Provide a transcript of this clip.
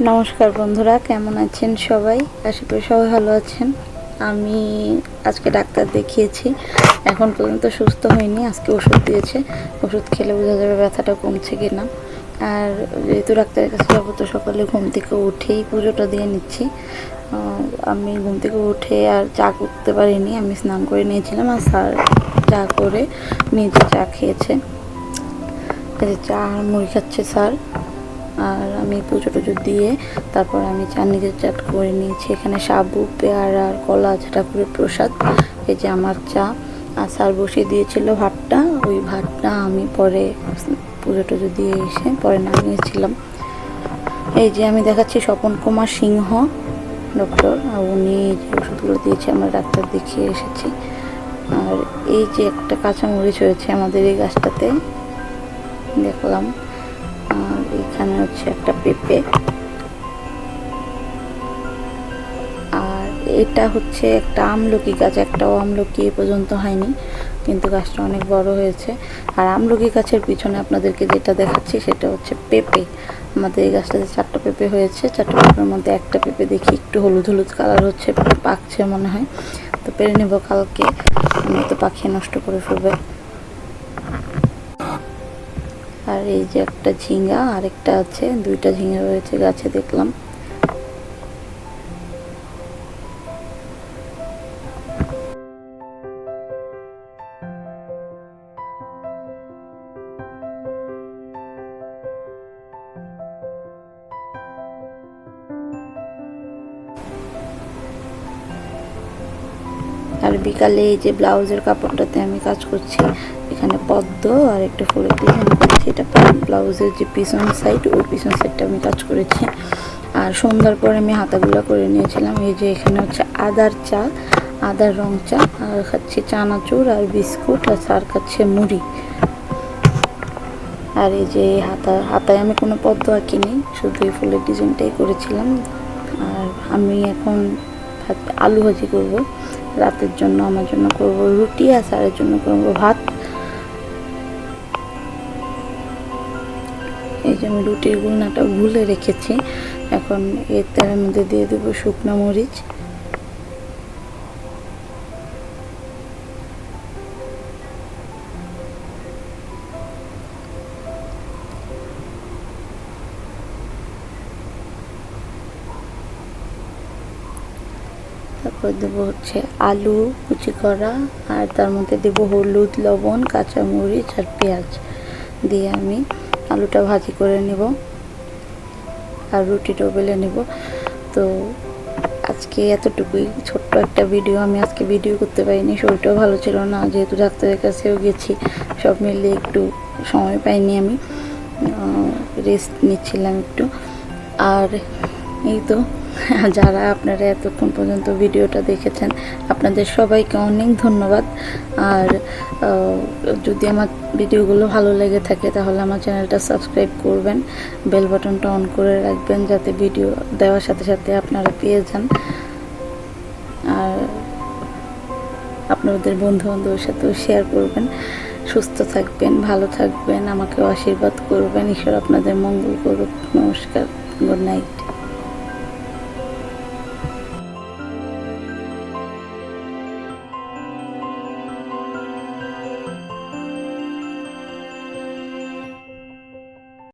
নমস্কার বন্ধুরা, কেমন আছেন সবাই? আশা করি সবাই ভালো আছেন। আমি আজকে ডাক্তার দেখিয়েছি, এখন পর্যন্ত সুস্থ হয়নি, আজকে ওষুধ দিয়েছে। ওষুধ খেলে বোঝা যাবে ব্যথাটা কমছে কি না আর যেহেতু ডাক্তারের কাছে যাব, তো সকালে ঘুম থেকে উঠেই পুজোটা দিয়ে নিচ্ছি। আমি ঘুম থেকে উঠে আর চা করতে পারিনি, আমি স্নান করে নিয়েছিলাম আর স্যার চা করে নিজে চা খেয়েছে। চা আর মুড়ি খাচ্ছে স্যার। আর আমি পুজো টুজো দিয়ে তারপর আমি চা নিজের চাট করে নিয়েছি। এখানে সাবু, পেয়ারা আর কলা আছে ঠাকুরের প্রসাদ, এই যে আমার চা। আর স্যার বসিয়ে দিয়েছিল ভাতটা। ওই ভাতটা আমি পরে পুজো টুজো দিয়ে এসে পরে নামিয়েছিলাম। এই যে আমি দেখাচ্ছি স্বপন কুমার সিংহ, ডক্টর। আর উনি যে ওষুধগুলো দিয়েছে, আমরা ডাক্তার দেখিয়ে এসেছি। আর এই যে একটা কাঁচামরিচ হয়েছে আমাদের এই গাছটাতে, দেখলাম। হচ্ছে একটা পেঁপে। আর এটা হচ্ছে একটা আমলকি গাছ, একটাও আমলকি এ পর্যন্ত হয়নি, কিন্তু গাছটা অনেক বড় হয়েছে। আর আমলকি গাছের পিছনে আপনাদেরকে যেটা দেখাচ্ছি সেটা হচ্ছে পেঁপে। আমাদের এই গাছটাতে চারটা পেঁপে হয়েছে, চারটা পেঁপের মধ্যে একটা পেঁপে দেখি একটু হলুদ হলুদ কালার হচ্ছে, পাকছে মনে হয়। তো পেরে নেব কালকে তো পাখি নষ্ট করে ফেলবে। আর এই যে একটা ঝিঙ্গা, আরেকটা আছে, দুইটা ঝিঙ্গা রয়েছে গাছে দেখলাম। আর বিকালে এই যে ব্লাউজের কাপড়টাতে আমি কাজ করছি, এখানে পদ্ম আর একটা ফুলের ডিজাইন। এটা ব্লাউজের যে পিছন সাইড ওই পিছন সাইডটা আমি কাজ করেছি। আর সন্ধ্যার পরে আমি হাতাগুলো করে নিয়েছিলাম। এই যে এখানে হচ্ছে আদার চা, আদার রং চা, আর খাচ্ছি চানাচুর আর বিস্কুট, আর স্যার খাচ্ছে মুড়ি। আর এই যে হাতা, হাতায় আমি কোনো পদ্ম আঁকিনি, শুধু এই ফুলের ডিজাইনটাই করেছিলাম। আর আমি এখন আলু ভাজি করব। রাতের জন্য আমার জন্য করব রুটি, আর স্যারের জন্য করব ভাত। যে আমি রুটির গুলনাটা গুলে রেখেছি। এখন এর তেলের মধ্যে দিয়ে দেবো শুকনো মরিচ। তারপর দেবো হচ্ছে আলু কুচি করা, আর তার মধ্যে দেবো হলুদ, লবণ, কাঁচামরিচ আর পেঁয়াজ দিয়ে আমি আলুটা ভাজি করে নেব আর রুটিটাও বেলে নেব। তো আজকে এতটুকুই। ছোট্ট একটা ভিডিও, আমি আজকে ভিডিও করতে পারিনি, শরীরটাও ভালো ছিল না। যেহেতু ডাক্তারের কাছেও গেছি, সব মিলিয়ে একটু সময় পাইনি আমি। রেস্ট নিচ্ছিলাম একটু। আর এই তো যারা আপনারা এতক্ষণ পর্যন্ত ভিডিওটা দেখেছেন, আপনাদের সবাইকে অনেক ধন্যবাদ। আর যদি আমার ভিডিওগুলো ভালো লেগে থাকে, তাহলে আমার চ্যানেলটা সাবস্ক্রাইব করবেন। বেল বাটনটা অন করে রাখবেন যাতে ভিডিও দেওয়ার সাথে সাথে আপনারা পেয়ে যান। আর, আপনাদের বন্ধু বান্ধবের সাথেও শেয়ার করবেন। সুস্থ থাকবেন, ভালো থাকবেন, আমাকেও আশীর্বাদ করবেন। ঈশ্বর আপনাদের মঙ্গল করুক। নমস্কার গুড নাইট